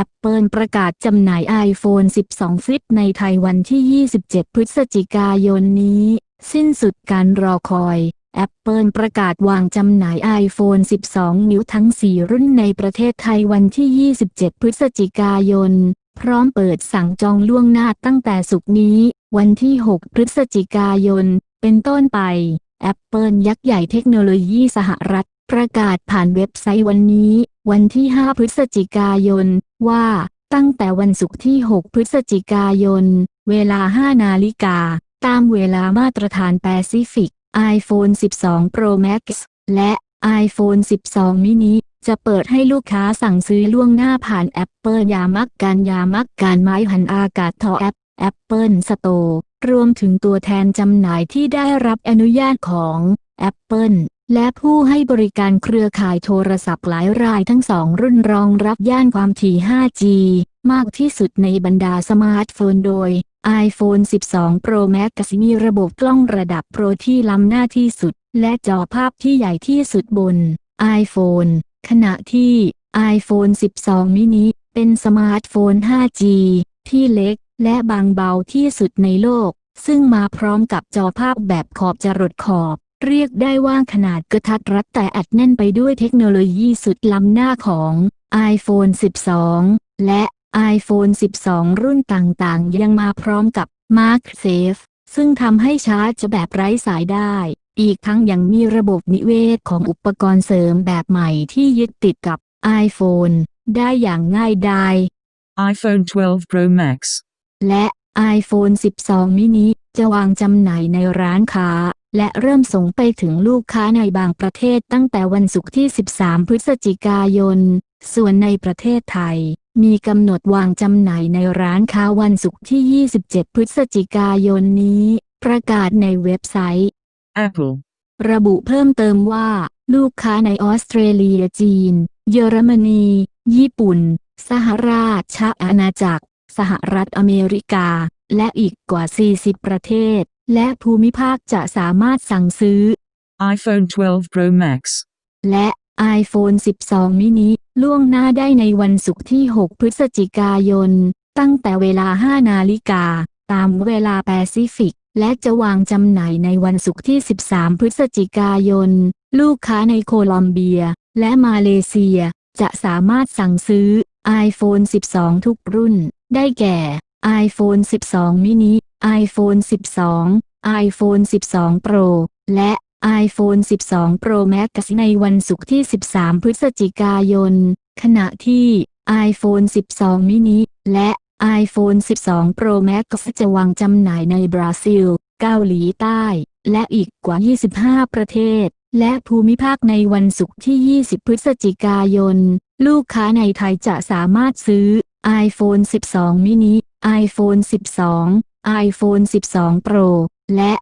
Apple ประกาศจำหน่าย iPhone 12 Flip ในไทยวันที่ 27 พฤศจิกายนนี้ สิ้นสุดการรอคอย Apple ประกาศวางจำหน่าย iPhone 12 นิ้วทั้ง 4 รุ่นในประเทศไทยวันที่ 27 พฤศจิกายน พร้อมเปิดสั่งจองล่วงหน้าตั้งแต่สุกร์นี้ วันที่ 6 พฤศจิกายน เป็นต้นไป Apple ยักษ์ใหญ่เทคโนโลยีสหรัฐ ประกาศผ่านเว็บไซต์วันนี้ วันที่ 5 พฤศจิกายน ว่า ตั้งแต่วันศุกร์ที่ 6 พฤศจิกายน เวลา 5 นาฬิกา ตามเวลามาตรฐานแปซิฟิก iPhone 12 Pro Max และ iPhone 12 mini จะเปิดให้ลูกค้าสั่งซื้อล่วงหน้าผ่าน Apple ยามักการยามักการไม้หันอากาศทอแอป Apple Store รวมถึงตัวแทนจำหน่ายที่ได้รับอนุญาตของ Apple และผู้ให้บริการเครือข่ายโทรศัพท์หลายรายทั้งสองรุ่นรองรับย่านความถี่ 5G มากที่สุดในบรรดาสมาร์ทโฟนโดย iPhone 12 Pro Max มีระบบกล้องระดับโปรที่ล้ำหน้าที่สุด และจอภาพที่ใหญ่ที่สุดบน iPhone ขณะที่ iPhone 12 mini เป็นสมาร์ทโฟน 5G ที่เล็กและบางเบาที่สุดในโลก ซึ่งมาพร้อมกับจอภาพแบบขอบจรดขอบ เรียกได้ว่าขนาดกระทัดรัดแต่อัดแน่นไปด้วยเทคโนโลยีสุดล้ำหน้าของ iPhone 12 และ iPhone 12 รุ่นต่างๆ ยังมาพร้อมกับ MagSafe ซึ่งทำให้ชาร์จแบบไร้สายได้ อีกทั้งยังมีระบบนิเวศของอุปกรณ์เสริมแบบใหม่ที่ยึดติดกับ iPhone ได้อย่างง่ายดาย iPhone 12 Pro Max. และ iPhone 12 mini จะวางจำหน่ายในร้านค้า และเริ่มส่งไปถึงลูกค้าในบางประเทศตั้งแต่วันศุกร์ที่ 13 พฤศจิกายน ส่วนในประเทศไทย มีกำหนดวางจำหน่ายในร้านค้าวันศุกร์ที่ 27 พฤศจิกายนนี้ ประกาศในเว็บไซต์ Apple. ระบุเพิ่มเติมว่า ลูกค้าในออสเตรเลียจีน เยอรมนี ญี่ปุ่น สหราชอาณาจักร สหรัฐอเมริกา และอีกกว่า 40 ประเทศ และภูมิภาคจะสามารถสั่งซื้อ iPhone 12 Pro Max. และ iPhone 12 mini ล่วงหน้าได้ในวันศุกร์ที่ 6 พฤศจิกายน ตั้งแต่เวลา 5 นาฬิกา ตามเวลาแปซิฟิก และจะวางจำหน่ายในวันศุกร์ที่ 13 พฤศจิกายน ลูกค้าในโคลอมเบีย และมาเลเซีย จะสามารถสั่งซื้อ iPhone 12 ทุกรุ่น ได้แก่ iPhone 12 mini iPhone 12 iPhone 12 Pro และ iPhone 12 Pro Max ในวันศุกร์ที่ 13 พฤศจิกายน ขณะที่ iPhone 12 mini และ iPhone 12 Pro Max จะวางจำหน่ายในบราซิล เกาหลีใต้ และอีกกว่า 25 ประเทศ และภูมิภาคในวันศุกร์ที่ 20 พฤศจิกายน ลูกค้าในไทยจะสามารถซื้อ iPhone 12 mini iPhone 12 iPhone 12 Pro และ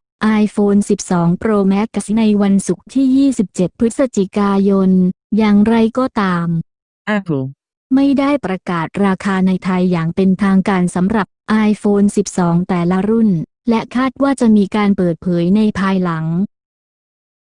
iPhone 12 Pro Max ในวันศุกร์ที่ 27 พฤศจิกายน อย่างไรก็ตาม Apple. ไม่ได้ประกาศราคาในไทยอย่างเป็นทางการสำหรับ iPhone 12 แต่ละรุ่น และคาดว่าจะมีการเปิดเผยในภายหลัง